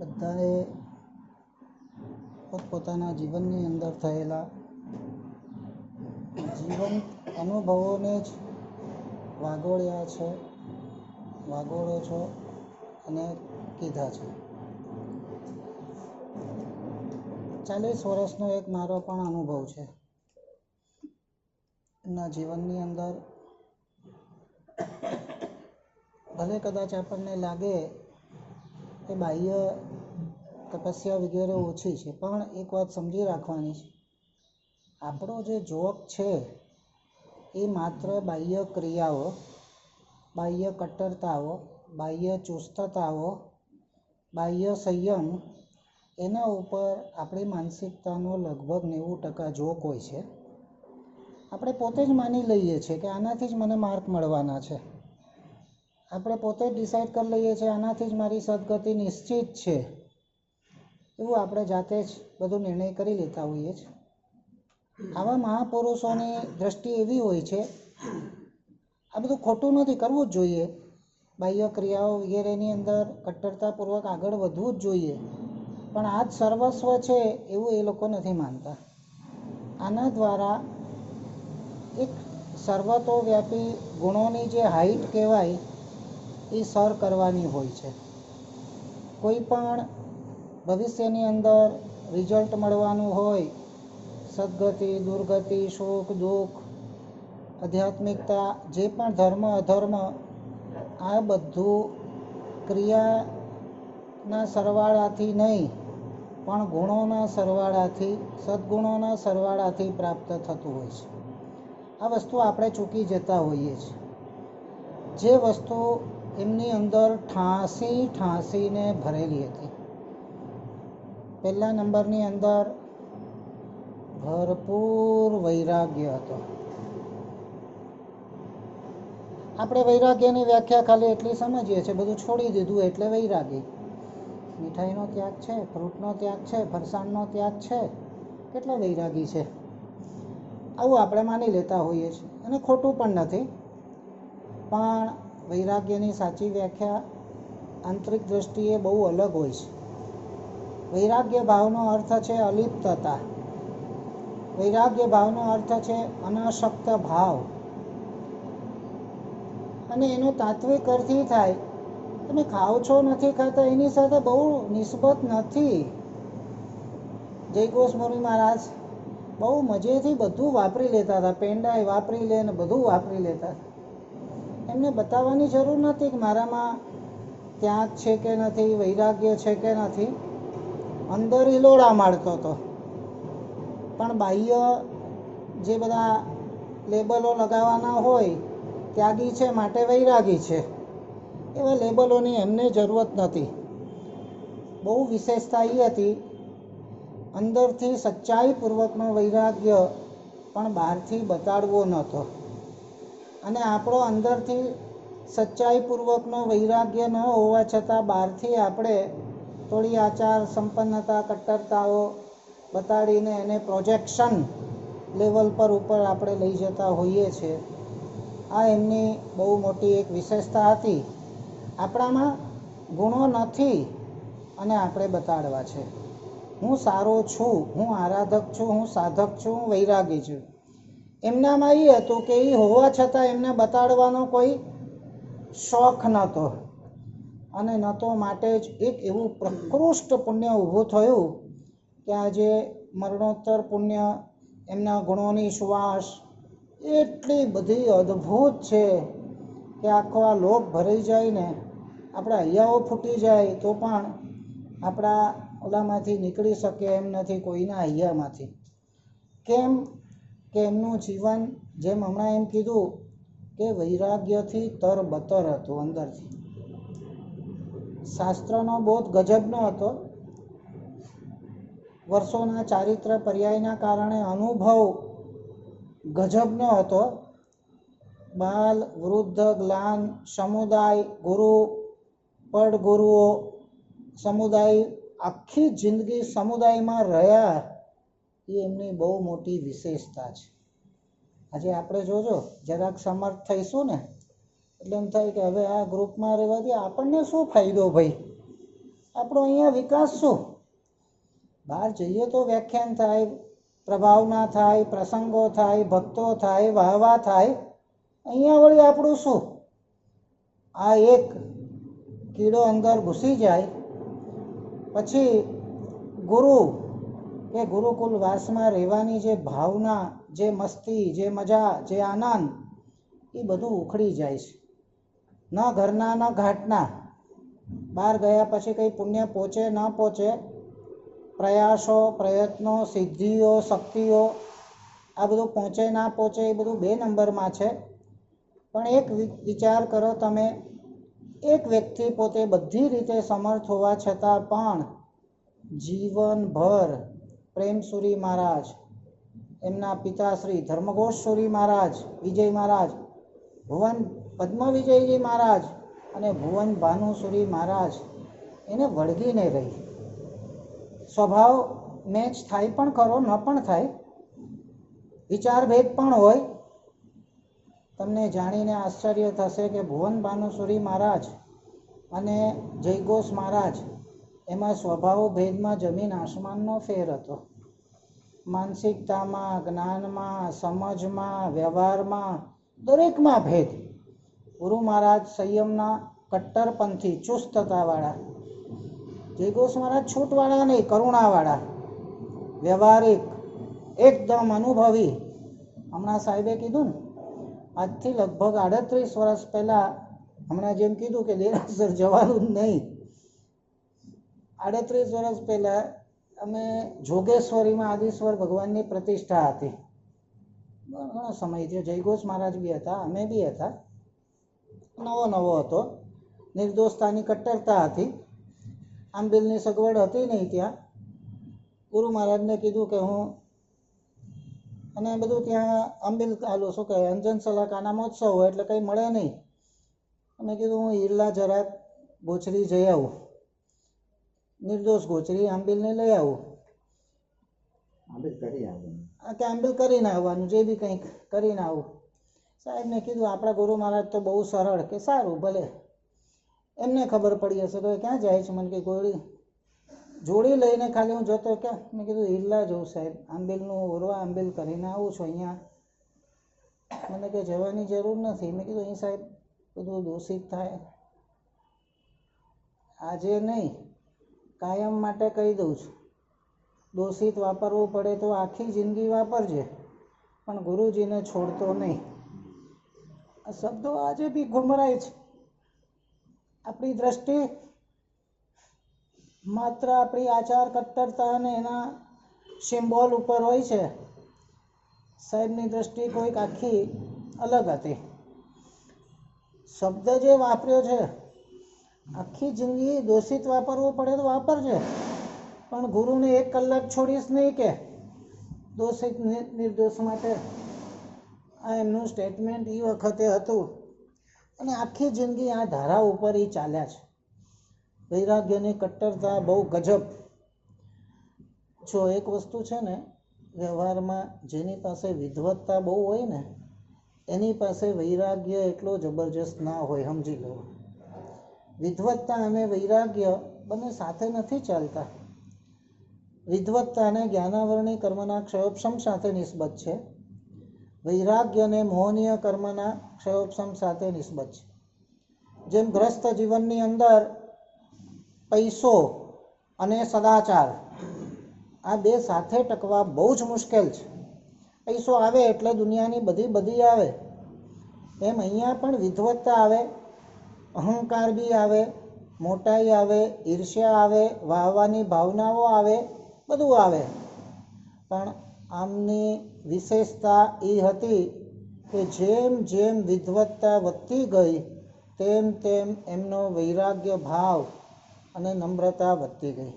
બધાએ પોતપોતાના જીવનની અંદર થયેલા જીવંત અનુભવોને જ વાગોળ્યા છે, વાગોળો છો અને કીધા છે. ચાલીસ વર્ષનો એક મારો પણ અનુભવ છે. એમના જીવનની અંદર ભલે કદાચ આપણને લાગે કે બાહ્ય તપસ્યા વગેરે ઓછી છે. પણ એક વાત સમજી રાખવાની છે. આપણો જે જોક છે, એ માત્ર બાહ્ય ક્રિયાઓ, બાહ્ય કટ્ટરતાઓ, બાહ્ય ચુસ્તતાઓ, બાહ્ય સંયમ, એના ઉપર આપણી માનસિકતાનો લગભગ નેવું ટકા જોક હોય છે. આપણે પોતે જ માની લઈએ છીએ કે આનાથી જ મને માર્ક મળવાના છે. આપણે પોતે જ ડિસાઈડ કરી લઈએ છીએ આનાથી જ મારી સદગતિ નિશ્ચિત છે. એવું આપણે જાતે જ બધું નિર્ણય કરી લેતા હોઈએ છીએ. આવા મહાપુરુષોની દ્રષ્ટિ એવી હોય છે, આ બધું ખોટું નથી, કરવું જ જોઈએ. બાહ્ય ક્રિયાઓ વગેરેની અંદર કટ્ટરતાપૂર્વક આગળ વધવું જ જોઈએ. પણ આ જ સર્વસ્વ છે એવું એ લોકો નથી માનતા. આના દ્વારા એક સર્વતોવ્યાપી ગુણોની જે હાઈટ કહેવાય, એ સર કરવાની હોય છે. કોઈ પણ ભવિષ્યની અંદર રિઝલ્ટ મળવાનું હોય, સદગતિ, દુર્ગતિ, સુખ, દુઃખ, આધ્યાત્મિકતા, જે પણ ધર્મ, અધર્મ, આ બધું ક્રિયાના સરવાળાથી નહીં, પણ ગુણોના સરવાળાથી, સદગુણોના સરવાળાથી પ્રાપ્ત થતું હોય છે. આ વસ્તુ આપણે ચૂકી જતા હોઈએ છીએ. જે વસ્તુ એમની અંદર ઠાંસી, ઠાંસીને ભરેલી હતી. પહેલા નંબરની અંદર ભરપૂર વૈરાગ્ય હતો. આપણે વૈરાગ્યની વ્યાખ્યા ખાલી એટલી સમજીએ છીએ, બધું છોડી દીધું એટલે વૈરાગી. મીઠાઈનો ત્યાગ છે, ફ્રૂટનો ત્યાગ છે, ફરસાણનો ત્યાગ છે, કેટલો વૈરાગી છે. આવું આપણે માની લેતા હોઈએ છીએ. અને ખોટું પણ નથી. પણ વૈરાગ્યની સાચી વ્યાખ્યા આંતરિક દ્રષ્ટિએ બહુ અલગ હોય છે. વૈરાગ્ય ભાવનો અર્થ છે અલિપ્તતા. વૈરાગ્ય ભાવનો અર્થ છે અનાસક્ત ભાવ. અને એનો તાત્વિક અર્થ થાય. તમે ખાઓ છો નથી ખાતા, એની સાથે બહુ નિસ્બત નથી. જય ગોસ્વામી મહારાજ બહુ મજેથી બધું વાપરી લેતા હતા. પેંડાય વાપરી લે ને બધું વાપરી લેતા એમને બતાવવાની જરૂર નથી કે મારામાં ત્યાગ છે કે નથી, વૈરાગ્ય છે કે નથી. અંદર હિલોડા મારતો હતો. પણ બાહ્ય જે બધા લેબલો લગાવવાના હોય, ત્યાગી છે, માટે વૈરાગી છે. એવા લેબલોની એમને જરૂરત નથી. બહુ વિશેષતા એ હતી, અંદરથી સચ્ચાઈપૂર્વકનો વૈરાગ્ય પણ બહારથી બતાડવો નહોતો. અને આપણો અંદરથી સચ્ચાઈપૂર્વકનો વૈરાગ્ય ન હોવા છતાં બહારથી આપણે થોડી આચાર, સંપન્નતા, કટ્ટરતાઓ બતાડીને એને પ્રોજેક્શન લેવલ પર ઉપર આપણે લઈ જતા હોઈએ છીએ. આ એમની બહુ મોટી એક વિશેષતા હતી. આપણામાં ગુણો નથી અને આપણે બતાડવા છે. હું સારો છું, હું આરાધક છું, હું સાધક છું, હું વૈરાગી છું. એમનામાં એ હતું કે એ હોવા છતાં એમને બતાડવાનો કોઈ શોખ નહોતો. અને ન તો માટે જ એક એવું પ્રકૃષ્ટ પુણ્ય ઊભું થયું કે આજે મરણોત્તર પુણ્ય, એમના ગુણોની સુવાસ, એટલી બધી અદ્ભુત છે કે આખો આ લોક ભરાઈ જાય ને આપણા હૈયાઓ ફૂટી જાય તો પણ આપણા ઓલામાંથી નીકળી શકે એમ નથી કોઈના હૈયામાંથી. કેમ કે એમનું જીવન, જેમ હમણાં એમ કીધું કે વૈરાગ્યથી તરબતર હતું અંદરથી. શાસ્ત્રનો બોધ ગજબનો હતો. વર્ષોના ચારિત્ર પર્યાયના કારણે અનુભવ ગજબનો હતો. બાલ, વૃદ્ધ, જ્ઞાન, સમુદાય, ગુરુ, પડગુરુઓ સમુદાય આખી જિંદગી સમુદાયમાં રહ્યા એ એમની બહુ મોટી વિશેષતા છે. આજે આપણે જોજો, જરાક સમર્થ થઈશું ને? એટલે એમ થાય કે હવે આ ગ્રુપમાં રહેવાથી આપણને શું ફાયદો ભાઈ? આપણો અહીંયા વિકાસ શું? બહાર જઈએ તો વ્યાખ્યાન થાય પ્રભાવના થાય, પ્રસંગો થાય, ભક્તો થાય, વાહવા થાય. અહીંયા વળી આપણું શું? આ એક કીડો અંદર ઘૂસી જાય, પછી ગુરુ, કે ગુરુકુલ વાસમાં રહેવાની જે ભાવના, જે મસ્તી, જે મજા, જે આનંદ, એ બધું ઉખડી જાય છે. ન ઘરના, ન ઘાટના. બહાર ગયા પછી કંઈ પુણ્ય પહોંચે, ન પહોંચે, પ્રયાસો, પ્રયત્નો, સિદ્ધિઓ, શક્તિઓ, આ બધું પહોંચે, ના પહોંચે એ બધું બે નંબરમાં છે. પણ એક વિચાર કરો તમે, એક વ્યક્તિ પોતે બધી રીતે સમર્થ હોવા છતાં પણ જીવનભર પ્રેમસુરી મહારાજ, એમના પિતાશ્રી ધર્મઘોષસુરી મહારાજ, વિજય મહારાજ, ભુવન પદ્મ વિજયજી મહારાજ અને ભુવન ભાનુસુરી મહારાજ એને વળગીને રહી. સ્વભાવ મેચ થાય પણ ખરો, ન પણ થાય વિચાર ભેદ પણ હોય. તમને જાણીને આશ્ચર્ય થશે કે ભુવન ભાનુસુરી મહારાજ અને જયઘોષ મહારાજ એમાં સ્વભાવ ભેદમાં જમીન આસમાનનો ફેર હતો. માનસિકતામાં, જ્ઞાનમાં, સમજમાં, વ્યવહારમાં દરેકમાં ભેદ. ગુરુ મહારાજ સંયમના કટ્ટરપંથી ચુસ્તતાવાળા જયઘોષ મહારાજ છૂટવાળા નહીં, કરુણાવાળા. વ્યવહારિક, એકદમ અનુભવી. હમણાં સાહેબે કીધું ને, આજથી લગભગ આડત્રીસ વર્ષ પહેલાં હમણાં જેમ કીધું કે દેરાસર જવાનું નહીં. આડત્રીસ વર્ષ પહેલાં અમે જોગેશ્વરીમાં આદિશ્વર ભગવાનની પ્રતિષ્ઠા હતી. ઘણો સમય થયો. જયઘોષ મહારાજ બી હતા, અમે બી હતા. નવો નવો હતો. નિર્દોષતાની કટ્ટરતા હતી. આંબિલની સગવડ હતી નહીં ત્યાં. ગુરુ મહારાજને કીધું કે હું અને બધું ત્યાં આંબિલ આલો શું કહે અંજન સલાકાના મહોત્સવ હોય એટલે કંઈ મળે નહીં. અમે કીધું હું ઈરલા જરાક ગોચરી જઈ આવું. નિર્દોષ ગોચરી આંબિલને લઈ આવું. આંબિલ કરી આવવાનું. કે આંબિલ કરીને આવવાનું જે બી કંઈક કરીને આવું. સાહેબને કીધું, આપણા ગુરુ મહારાજ તો બહુ સરળ કે સારું, ભલે. એમને ખબર પડી હશે, તો ક્યાં જાય છે? મને કે, ગોળી. જોડી લઈને ખાલી હું જતો ક્યાં મેં કીધું, હિલ્લા જવું સાહેબ, આંબેલનું ઓરવા આંબેલ કરીને આવું છું અહીંયા. મને કે, જવાની જરૂર નથી. મેં કીધું, અહીં સાહેબ, બધું દૂષિત થાય. આજે નહીં, કાયમ માટે કહી દઉં છું. દોષિત વાપરવું પડે તો આખી જિંદગી વાપરજે, પણ ગુરુજીને છોડતો નહીં. આ શબ્દો આજે બી ગુમરાય છે. આપણી દ્રષ્ટિ માત્ર આપણી આચાર કટ્ટરતા અને એના સિમ્બોલ ઉપર હોય છે. સાહેબની દ્રષ્ટિ કોઈક આખી અલગ હતી. શબ્દ જે વાપર્યો છે, આખી જિંદગી દોષિત વાપરવું પડે તો વાપરજે. પણ ગુરુને એક કલાક છોડીશ નહીં કે? દોષિત નિર્દોષ માટે આ એમનું સ્ટેટમેન્ટ એ વખતે હતું. અને આખી જિંદગી આ ધારા ઉપર એ ચાલ્યા છે. વૈરાગ્યની કટ્ટરતા બહુ ગજબ. જો એક વસ્તુ છે ને, વ્યવહારમાં જેની પાસે વિધવત્તા બહુ હોય ને, એની પાસે વૈરાગ્ય એટલો જબરજસ્ત ના હોય, સમજી લો. વિધવત્તા અને વૈરાગ્ય બંને સાથે નથી ચાલતા. વિધવત્તા અને જ્ઞાનાવરણી કર્મના ક્ષયોપશમ સાથે નિસ્બત છે. વૈરાગ્ય અને મોહનીય કર્મના ક્ષયોપશમ સાથે નિસ્બત છે. જેમ ગ્રસ્ત જીવનની અંદર પૈસો અને સદાચાર, આ બે સાથે ટકવા બહુ જ મુશ્કેલ છે. પૈસો આવે એટલે દુનિયાની બધી બધી આવે. એમ અહીંયા પણ વિધવત્તા આવે, અહંકાર બી આવે, મોટાઈ આવે, ઈર્ષ્યા આવે, વાહવાની ભાવનાઓ આવે, બધું આવે. પણ આમની વિશેષતા એ હતી કે જેમ જેમ વિધવત્તા વધતી ગઈ, તેમ તેમ એમનો વૈરાગ્ય ભાવ અને નમ્રતા વધતી ગઈ.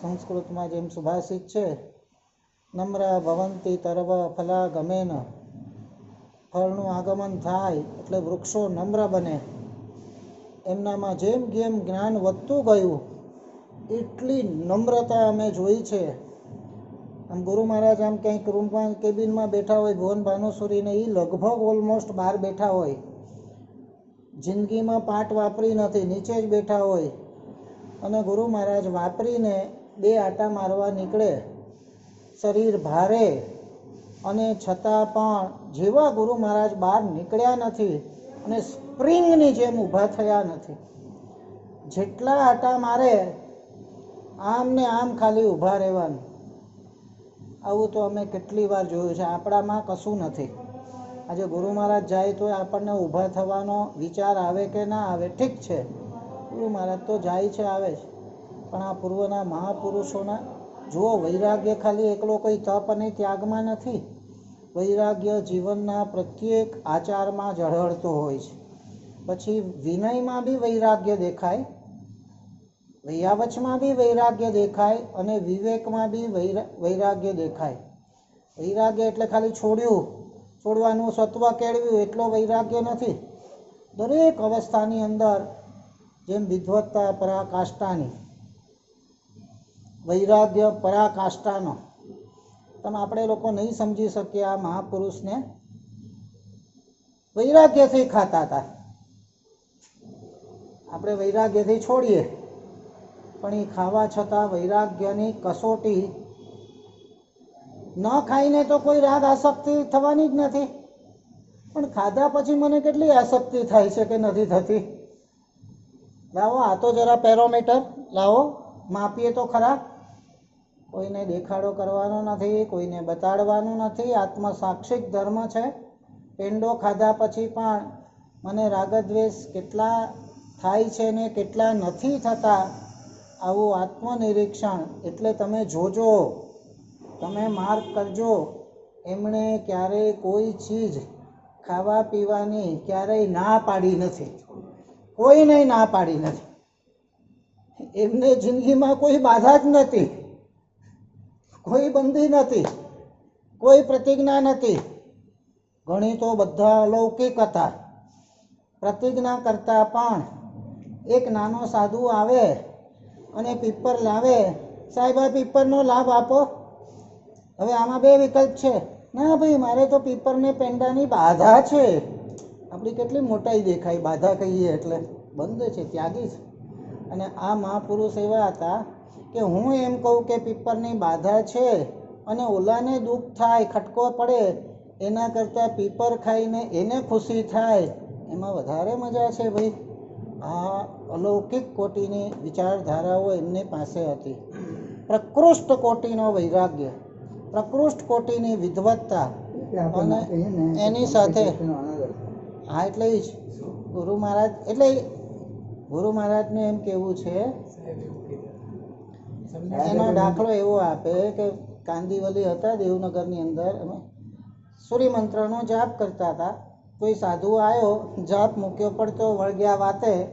સંસ્કૃતમાં જેમ સુભાષિત છે, નમ્ર ભવંતી તરવ ફલા ગમેન, ફળનું આગમન થાય એટલે વૃક્ષો નમ્ર બને. એમનામાં જેમ જેમ જ્ઞાન વધતું ગયું, એટલી નમ્રતા અમે જોઈ છે. આમ ગુરુ મહારાજ આમ કંઈક રૂમમાં, કેબિનમાં બેઠા હોય ભુવન ભાનુસુરીને એ લગભગ ઓલમોસ્ટ બહાર બેઠા હોય. જિંદગીમાં પાટ વાપરી નથી, નીચે જ બેઠા હોય. અને ગુરુ મહારાજ વાપરીને બે આટા મારવા નીકળે. શરીર ભારે અને છતાં પણ જેવા ગુરુ મહારાજ બહાર નીકળ્યા નથી અને સ્પ્રિંગની જેમ ઊભા થયા નથી. જેટલા આટા મારે આમ ને આમ ખાલી ઊભા રહેવાનું. આવું તો અમે કેટલી વાર જોયું છે. આપણામાં કશું નથી. આજે ગુરુ મહારાજ જાય તો આપણને ઊભા થવાનો વિચાર આવે કે ના આવે, ઠીક છે. ગુરુ મહારાજ તો જાય છે, આવે છે. પણ આ પૂર્વના મહાપુરુષોના, જુઓ, વૈરાગ્ય ખાલી એકલો કોઈ તપ અને ત્યાગમાં નથી. વૈરાગ્ય જીવનના પ્રત્યેક આચારમાં ઝળહળતો હોય છે. પછી વિનયમાં બી વૈરાગ્ય દેખાય. વૈયાવચમાં બી વૈરાગ્ય દેખાય અને વિવેકમાં બી વૈરાગ્ય દેખાય. વૈરાગ્ય એટલે ખાલી છોડ્યું. છોડવાનું સત્વ કેળવ્યું, એટલો વૈરાગ્ય નથી. દરેક અવસ્થાની અંદર, જેમ વિધવત્તા પરાકાષ્ઠાની, વૈરાગ્ય પરાકાષ્ઠાનો, તમે આપણે લોકો નહીં સમજી શકીએ આ મહાપુરુષને. વૈરાગ્યથી ખાતા હતા. આપણે વૈરાગ્યથી છોડીએ. પણ એ ખાવા છતાં વૈરાગ્યની કસોટી. ન ખાઈને તો કોઈ રાગ આસક્તિ થવાની જ નથી. પણ ખાધા પછી મને કેટલી આસક્તિ થાય છે કે નથી થતી? લાવો, આ તો જરા પેરોમીટર. લાવો, માપીએ તો ખરા. કોઈને દેખાડો કરવાનો નથી, કોઈને બતાડવાનું નથી. આત્મસાક્ષિક ધર્મ છે. પેંડો ખાધા પછી પણ મને રાગદ્વેષ કેટલા થાય છે ને કેટલા નથી થતા આવું આત્મનિરીક્ષણ એટલે તમે જોજો, તમે માર્ક કરજો. એમણે ક્યારેય કોઈ ચીજ ખાવા પીવાની ક્યારેય ના પાડી નથી. કોઈને ના પાડી નથી. એમને જિંદગીમાં કોઈ બાધા જ નથી. કોઈ બંદી નથી. કોઈ પ્રતિજ્ઞા નથી. ઘણી તો બધા અલૌકિક હતા. પ્રતિજ્ઞા કરતાં પણ એક નાનો સાધુ આવે અને પીપર લાવે. સાહેબ, આ પીપરનો લાભ આપો. હવે આમાં બે વિકલ્પ છે. ના ભાઈ, મારે તો પીપરને પેંડાની બાધા છે. આપણી કેટલી મોટાઈ દેખાય, બાધા કહીએ એટલે. બંધ છે, ત્યાગી છે. અને આ મહાપુરુષ એવા હતા કે હું એમ કહું કે પીપરની બાધા છે અને ઓલાને દુઃખ થાય, ખટકો પડે, એના કરતાં પીપર ખાઈને એને ખુશી થાય. એમાં વધારે મજા છે ભાઈ. આ અલૌકિક કોટીની વિચારધારાઓ એમની પાસે હતી. પ્રકૃષ્ટ કોટીનો વૈરાગ્ય પ્રકૃષ્ટ કોટીની વિદવત્તા અને એની સાથે હા એટલે જ. ગુરુ મહારાજ એટલે ગુરુ મહારાજનું એમ કેવું છે એનો દાખલો એવો આપે કે કાંદીવલી હતા દેવનગરની અંદર અમે સૂર્યમંત્રનો જાપ કરતા હતા. કોઈ સાધુ આવ્યો જાપ મૂક્યો પડતો વળગ્યા વાતે.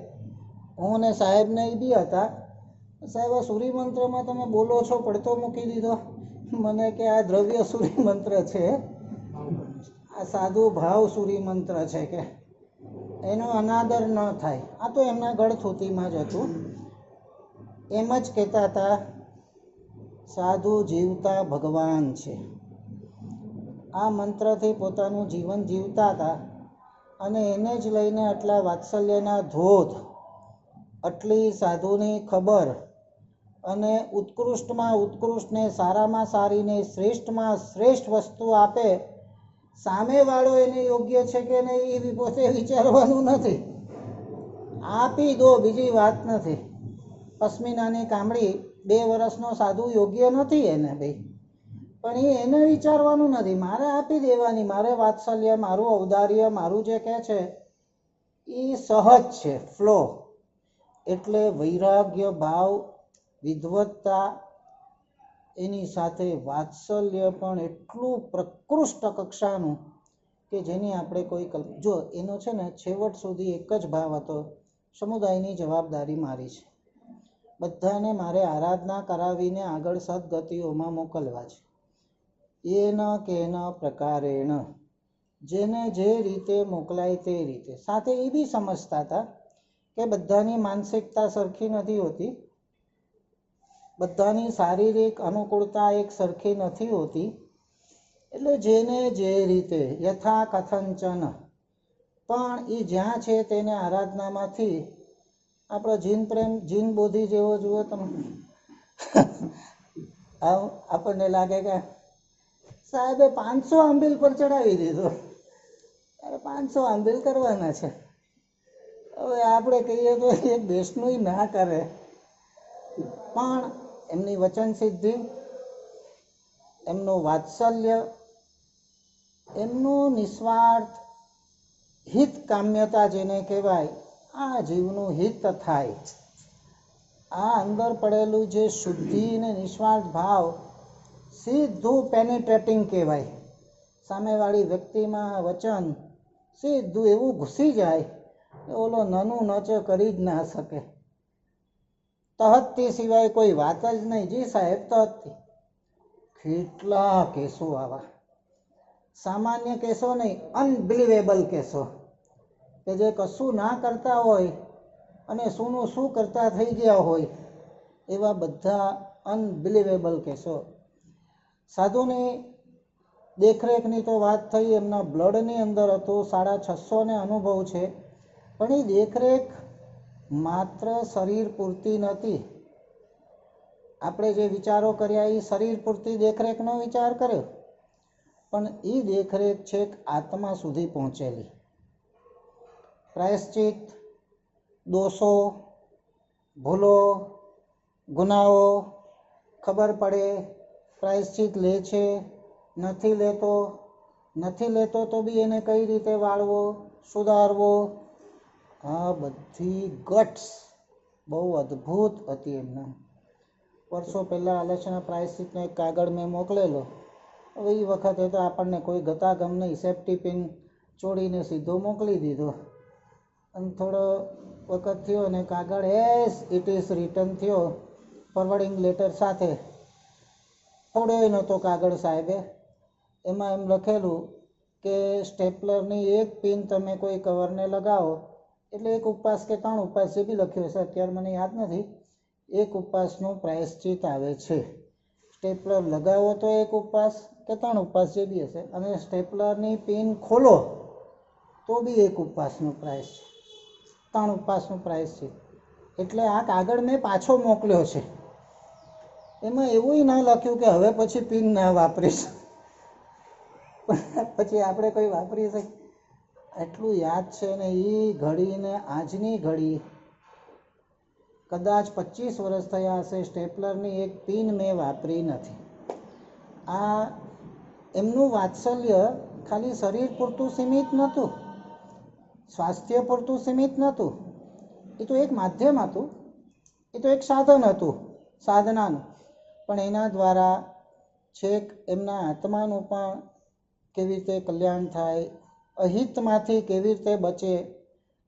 હું ને સાહેબને એ બી હતા. સાહેબ, આ સૂર્યમંત્રમાં તમે બોલો છો, પડતો મૂકી દીધો. મને કે આ દ્રવ્ય સૂર્યમંત્ર છે. આ સાધુ ભાવ સૂર્યમંત્ર છે કે. એનો અનાદર ન થાય. આ તો એમના ગળથૂતીમાં જ હતું. એમ જ કહેતા હતા, સાધુ જીવતા ભગવાન છે. આ મંત્રથી પોતાનું જીવન જીવતા હતા. અને એને જ લઈને આટલા વાત્સલ્યના ધોધ, આટલી સાધુની ખબર અને ઉત્કૃષ્ટમાં ઉત્કૃષ્ટને સારામાં સારીને શ્રેષ્ઠમાં શ્રેષ્ઠ વસ્તુ આપે, સામેવાળો એને યોગ્ય છે કે નહીં એ પોતે વિચારવાનું નથી. આપી દો બીજી વાત નથી. પશ્મિનાની કામળી બે વર્ષનો સાધુ યોગ્ય નથી એને ભાઈ પણ એ એને વિચારવાનું નથી. મારે આપી દેવાની, મારે વાત્સલ્ય, મારું ઔદાર્ય, મારું જે કહે છે, એ સહજ છે ફ્લો એટલે વૈરાગ્ય, ભાવ વિદવત્તા એની સાથે વાત્સલ્ય પણ એટલું પ્રકૃષ્ટ કક્ષાનું કે જેની આપણે કોઈ કલ્પ, જો એનો છે ને છેવટ સુધી એક જ ભાવ હતો, સમુદાયની જવાબદારી મારી છે. બધાને મારે આરાધના કરાવીને આગળ સદગતિઓમાં મોકલવા છે. એન કેન પ્રકારેણ? જેને જે રીતે મોકલાય તે રીતે. સાથે એ બી સમજતા હતા કે બધાની માનસિકતા સરખી નથી હોતી. બધાની શારીરિક અનુકૂળતા એક સરખી નથી હોતી. એટલે જેને જે રીતે યથા કથંચન પણ એ જ્યાં છે તેને આરાધનામાંથી આપણો જીન પ્રેમ, જીન બોધી જેવો જુઓ તમે. આપણને લાગે કે સાહેબે પાંચસો આંબીલ પર ચડાવી દીધો. અરે પાંચસો આંબીલ કરવાના છે. હવે આપણે કહીએ તો એ દેશનું ના કરે. પણ એમની વચન સિદ્ધિ, એમનું વાત્સલ્ય, એમનું નિસ્વાર્થ હિત કામ્યતા જેને કહેવાય, આ જીવનું હિત થાય. આ અંદર પડેલું જે શુદ્ધિ અને નિસ્વાર્થ ભાવ સીધું પેનિટ્રેટિંગ કહેવાય. સામેવાળી વ્યક્તિમાં વચન સીધું એવું ઘૂસી જાય કે ઓલો નનું નચો કરી જ ના શકે. તહતથી સિવાય કોઈ વાત જ નહીં. જી સાહેબ, તહતથી. કેટલા કેસો આવા. સામાન્ય કેસો નહીં અનબિલિવેબલ કેસો. કે જે કશું ના કરતા હોય અને શુંનું શું કરતા થઈ ગયા હોય, એવા બધા અનબિલિવેબલ કેસો. સાધુની દેખરેખની તો વાત થઈ, એમના બ્લડની અંદર હતો, સાડા છસોને અનુભવ છે. પણ એ દેખરેખ માત્ર શરીર પૂરતી નથી. આપણે જે વિચારો કર્યા એ શરીર પૂરતી દેખરેખનો વિચાર કર્યો. પણ એ દેખરેખ છેક આત્મા સુધી પહોંચેલી. પ્રાયશ્ચિત, દોષો, ભૂલો, ગુનાઓ, ખબર પડે પ્રાયશ્ચિત લે છે, નથી લેતો નથી લેતો તો બી એને કઈ રીતે વાળવો, સુધારવો? આ બધી ગટ્સ બહુ અદ્ભુત હતી એમને. વર્ષો પહેલાં આલોચના પ્રાયશ્ચિતનો એક કાગળ મેં મોકલેલો. હવે એ વખતે તો આપણને કોઈ ગતાગમ નહીં સેફ્ટી પિન ચોડીને સીધો મોકલી દીધો. અને થોડો વખત થયો અને કાગળ એસ ઇટ ઇઝ રિટર્ન થયો. ફોરવર્ડિંગ લેટર સાથે થોડોય નહોતો કાગળ સાહેબે, એમાં એમ લખેલું કે સ્ટેપલરની એક પિન તમે કોઈ કવરને લગાવો, એટલે એક ઉપવાસ કે ત્રણ ઉપવાસ જે બી લખ્યું હશે, અત્યારે મને યાદ નથી, એક ઉપવાસનું પ્રાયશ્ચિત આવે છે. સ્ટેપલર લગાવો તો એક ઉપવાસ કે ત્રણ ઉપવાસ જે બી હશે, અને સ્ટેપલરની પિન ખોલો તો બી એક ઉપવાસનું પ્રાઇસ છે ત્રણ ઉપવાસનું પ્રાઇસ છે એટલે આ કાગળ મેં પાછો મોકલ્યો છે. એમાં એવું ના લખ્યું કે હવે પછી પિન ના વાપરીશ પછી આપણે કંઈ વાપરી શકીએ એટલું યાદ છે ને એ ઘડીને આજની ઘડી કદાચ પચીસ વર્ષ થયા હશે, સ્ટેપલરની એક પિન મેં વાપરી નથી. આ એમનું વાત્સલ્ય ખાલી શરીર પૂરતું સીમિત નહોતું, સ્વાસ્થ્ય પૂરતું સીમિત નહોતું. એ તો એક માધ્યમ હતું એ તો એક સાધન હતું, સાધનાનું. પણ એના દ્વારા છેક એમના આત્માનું પણ કેવી રીતે કલ્યાણ થાય અહિતમાંથી કેવી રીતે બચે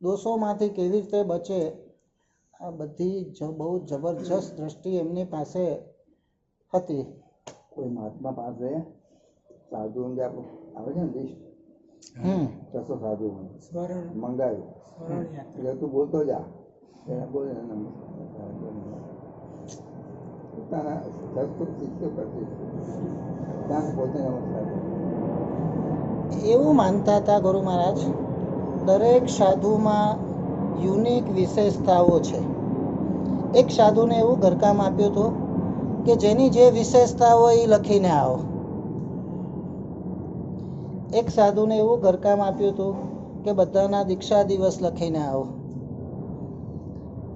દોષોમાંથી કેવી રીતે બચે આ બધી જ બહુ જબરજસ્ત દ્રષ્ટિ એમની પાસે હતી. કોઈ મહાત્મા પાસે? સાધુ આપણું આવે છે ને લિસ્ટ હમ. છસો સાધુ મંગાવ્યું એટલે તું બોલતો જા. એને બોલે નમસ્કાર પોતાના સંસ્કૃત કરતી ત્યાં પોતે નમસ્કાર એવું માનતા હતા ગુરુ મહારાજ? દરેક સાધુમાં યુનિક વિશેષતાઓ છે. એક સાધુને એવું ઘરકામ આપ્યું હતું કે જેની જે વિશેષતા હોય એ લખીને આવો. એક સાધુને એવું ઘરકામ આપ્યું હતું કે બધાના દીક્ષા દિવસ લખીને આવો.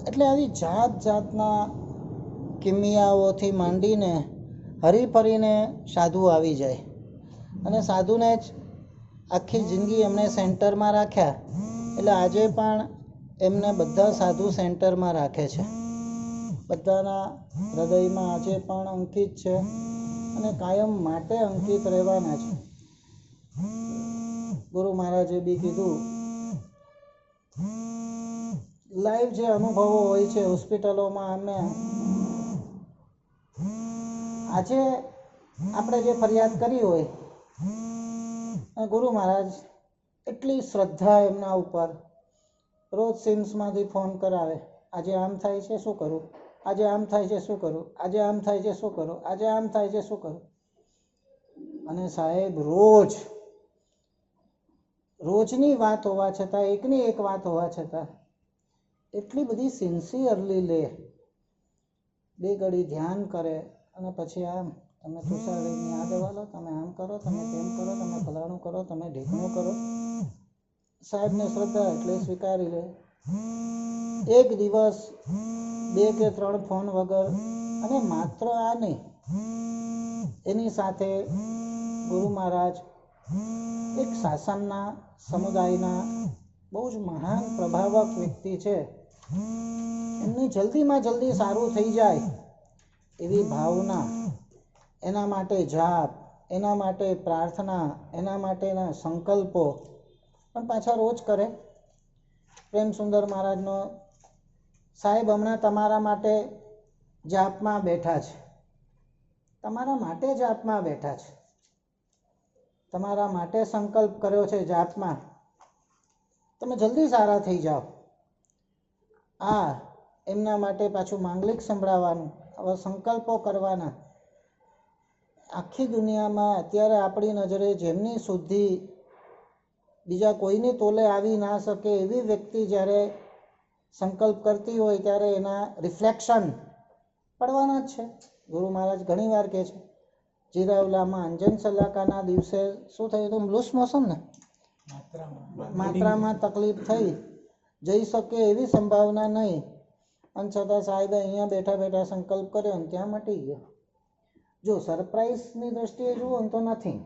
એટલે આવી જાત જાતના કિમિયાઓથી માંડીને હરીફરીને સાધુ આવી જાય. અને સાધુને જ આખી જિંદગી એમણે સેન્ટરમાં રાખ્યા. એટલે આજે પણ એમને બધા સાધુ સેન્ટરમાં રાખે છે. બધાના હૃદયમાં આજે પણ અંકિત છે અને કાયમ માટે અંકિત રહેવાના છે. ગુરુ મહારાજે બી કીધું, લાઈવ જે અનુભવો હોય છે હોસ્પિટલોમાં અમે આજે આપણે જે ફરિયાદ કરી હોય ગુરુ મહારાજ એટલી શ્રદ્ધા એમના ઉપર રોજ સિમ્સમાંથી ફોન કરાવે, આજે આમ થાય છે, શું કરું? આજે આમ થાય છે, શું કરું? આજે આમ થાય છે, શું કરું? આજે આમ થાય છે, શું કરું? અને સાહેબ, રોજ, રોજની વાત હોવા છતાં, એકની એક વાત હોવા છતાં, એટલી બધી સિન્સિયરલી લે બે ઘડી ધ્યાન કરે અને પછી આમ, તમે તુષારીની આ દવા લો, તમે આમ કરો, તમે તેમ કરો, તમે ફલાણું કરો, તમે ઢીકણું કરો. સાહેબને શ્રદ્ધા એટલે સ્વીકારી લે. એક દિવસ, બે કે ત્રણ ફોન વગર, અને માત્ર આ નહીં એની સાથે ગુરુ મહારાજ, એક શાસનના સમુદાયના, બહુ જ મહાન પ્રભાવક વ્યક્તિ છે. એમની જલ્દીમાં જલ્દી સારું થઈ જાય. એવી ભાવના, એના માટે જાપ, એના માટે પ્રાર્થના, એના માટેના સંકલ્પો, પણ પાછા રોજ કરે. પ્રેમ સુંદર મહારાજનો સાહેબ હમણાં તમારા માટે જાપમાં બેઠા છે. તમારા માટે જાપમાં બેઠા છે. તમારા માટે સંકલ્પ કર્યો છે જાપમાં. તમે જલ્દી સારા થઈ જાઓ. આ એમના માટે પાછું માંગલિક સંભળાવવાનું. સંકલ્પો કરવાના. આખી દુનિયામાં અત્યારે આપણી નજરે જેમની શુદ્ધિ બીજા કોઈની તોલે આવી ના શકે એવી વ્યક્તિ જ્યારે સંકલ્પ કરતી હોય ત્યારે એના રિફ્લેક્શન પડવાના જ છે. ગુરુ મહારાજ ઘણીવાર કહે છે જીરાવલામાં અંજન સલાકાના દિવસે શું થયું હતું? લૂસ મોસમ ને? માત્રામાં તકલીફ થઈ. જઈ શકે એવી સંભાવના નહીં. અને છતાં અહીંયા બેઠા બેઠા સંકલ્પ કર્યો અને ત્યાં મટી ગયો. જો સરપ્રાઈઝની દ્રષ્ટિએ જુઓ તો નથી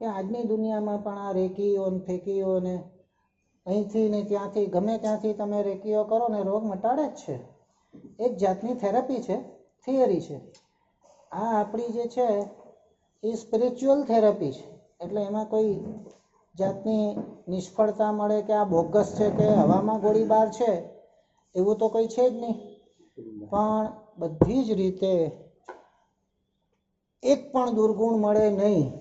કે આજની દુનિયામાં પણ આ રેકીઓ ને ફેંકીઓ ને અહીંથી ને ત્યાંથી, ગમે ત્યાંથી તમે રેકીઓ કરો ને રોગ મટાડે જ છે. એક જાતની થેરપી છે થિયરી છે. આ આપણી જે છે, એ સ્પિરિચ્યુઅલ થેરપી છે. એટલે એમાં કોઈ જાતની નિષ્ફળતા મળે કે આ બોગસ છે કે હવામાં ગોળીબાર છે એવું તો કંઈ છે જ નહીં. પણ બધી જ રીતે એક પણ દુર્ગુણ મળે નહીં.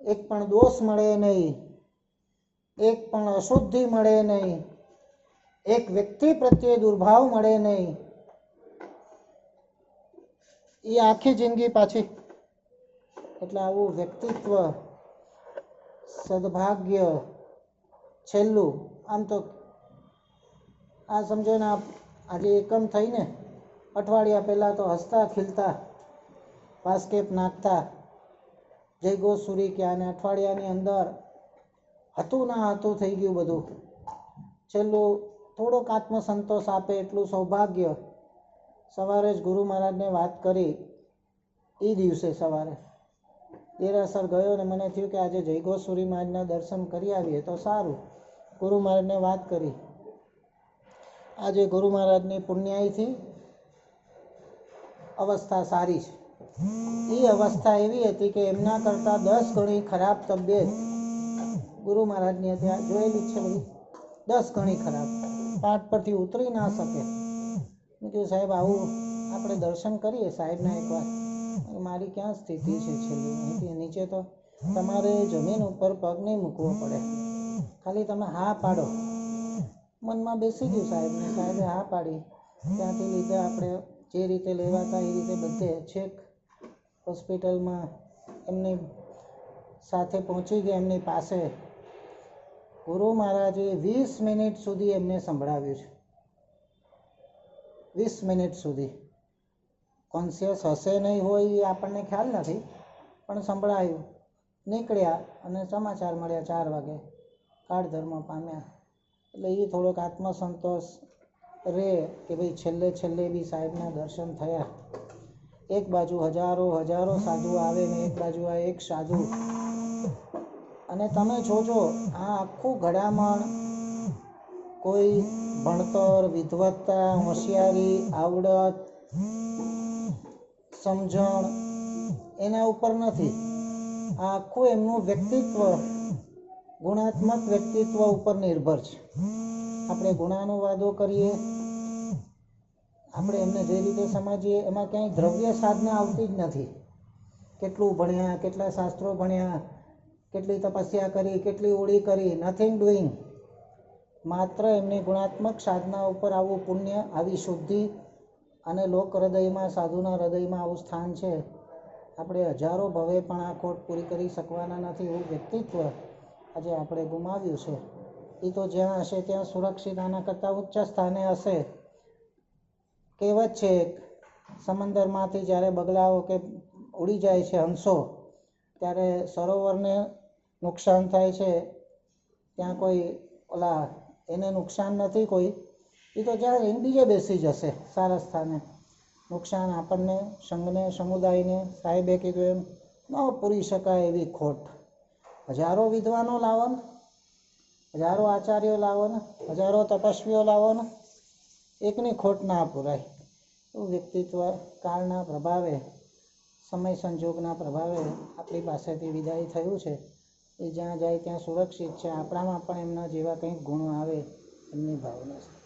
એક પણ દોષ મળે નહીં. એક પણ અશુદ્ધિ મળે નહીં. એક વ્યક્તિ પ્રત્યે દુર્ભાવ મળે નહીં. એ આખી જિંદગી પાછી. એટલે આવું વ્યક્તિત્વ, સદભાગ્ય છેલ્લું. આમ તો આ સમજો ને આજે એકમ થઈને અઠવાડિયા પહેલાં તો હસતા, ખીલતા પાસકેપ નાખતા જય ગોસુરી કે અને અઠવાડિયાની અંદર હતું ના હતું થઈ ગયું બધું. છેલ્લું થોડોક આત્મસંતોષ આપે એટલું સૌભાગ્ય સવારે જ ગુરુ મહારાજને વાત કરી એ દિવસે સવારે. દેરાસર ગયો ને મને થયું કે આજે જય ગોસુરી મહારાજના દર્શન કરી આવીએ તો સારું. ગુરુ મહારાજને વાત કરી. આજે ગુરુ મહારાજની પુણ્યાયથી અવસ્થા સારી છે. એ અવસ્થા એવી હતી કે એમના કરતાં દસ ગણી ખરાબ તબિયત ગુરુ મહારાજની હતી. જોયેલી છે બધી. દસ ગણી ખરાબ. પાઠ પરથી ઉતરી ના શકે. મેં કીધું, સાહેબ, આવું આપણે દર્શન કરીએ સાહેબના એકવાર મારી ક્યાં સ્થિતિ છે છેલ્લી? નીચે તો તમારે જમીન ઉપર પગ નહીં મૂકવો પડે. ખાલી તમે હા પાડો. મનમાં બેસી ગયું સાહેબને સાહેબે હા પાડી. ત્યાંથી લીધે આપણે જે રીતે લેવાતા એ રીતે બધે છેક હોસ્પિટલમાં એમની સાથે પહોંચી ગયા એમની પાસે. ગુરુ મહારાજે વીસ મિનિટ સુધી એમને સંભળાવ્યું છે. વીસ મિનિટ સુધી. કોન્શિયસ હશે નહીં હોય એ આપણને ખ્યાલ નથી, પણ સંભળાયું. નીકળ્યા અને સમાચાર મળ્યા ચાર વાગે. કાળધર્મ પામ્યા. એટલે એ થોડોક આત્મસંતોષ રહે કે ભાઈ છેલ્લે છેલ્લે બી સાહેબના દર્શન થયા. એક બાજુ હજારો હજારો સાધુ આવે ને એક બાજુ આ એક સાધુ. અને તમે જોજો, આ આખું ઘડામણ કોઈ ભણતર વિદ્વત્તા હોશિયારી, આવડત, સમજણ એના ઉપર નથી. આ આખું એમનું વ્યક્તિત્વ ગુણાત્મક વ્યક્તિત્વ ઉપર નિર્ભર છે. આપણે ગુણાનુવાદો કરીએ. આપણે એમને જે રીતે સમજીએ, એમાં ક્યાંય દ્રવ્ય સાધના આવતી જ નથી. કેટલું ભણ્યા, કેટલા શાસ્ત્રો ભણ્યા, કેટલી તપસ્યા કરી, કેટલી ઓળી કરી નથિંગ ડુઈંગ માત્ર એમની ગુણાત્મક સાધના ઉપર આવું પુણ્ય, આવી શુદ્ધિ અને લોક હૃદયમાં, સાધુના હૃદયમાં આવું સ્થાન છે. આપણે હજારો ભવે પણ આ ખોટ પૂરી કરી શકવાના નથી. એવું વ્યક્તિત્વ આજે આપણે ગુમાવ્યું છે. એ તો જ્યાં હશે ત્યાં સુરક્ષિત આના કરતાં ઉચ્ચ સ્થાને હશે. કહેવત છે સમંદરમાંથી જ્યારે બગલાઓ કે ઉડી જાય છે હંસો, ત્યારે સરોવરને નુકસાન થાય છે. ત્યાં કોઈ ઓલા એને નુકસાન નથી કોઈ. એ તો જ્યાં એને બીજે બેસી જશે સારા સ્થાને. નુકસાન આપણને સંઘને, સમુદાયને, સાહેબે કીધું એમ, ન પૂરી શકાય એવી ખોટ. હજારો વિદ્વાનો લાવો ને. હજારો આચાર્યો લાવો ને. હજારો તપસ્વીઓ લાવો ને. એકની ખોટ ના પૂરાય. એવું વ્યક્તિત્વ કાળના પ્રભાવે, સમય સંજોગના પ્રભાવે આપણી પાસેથી વિદાય થયું છે. એ જ્યાં જાય ત્યાં સુરક્ષિત છે. આપણામાં પણ એમના જેવા કંઈક ગુણો આવે એમની ભાવના છે.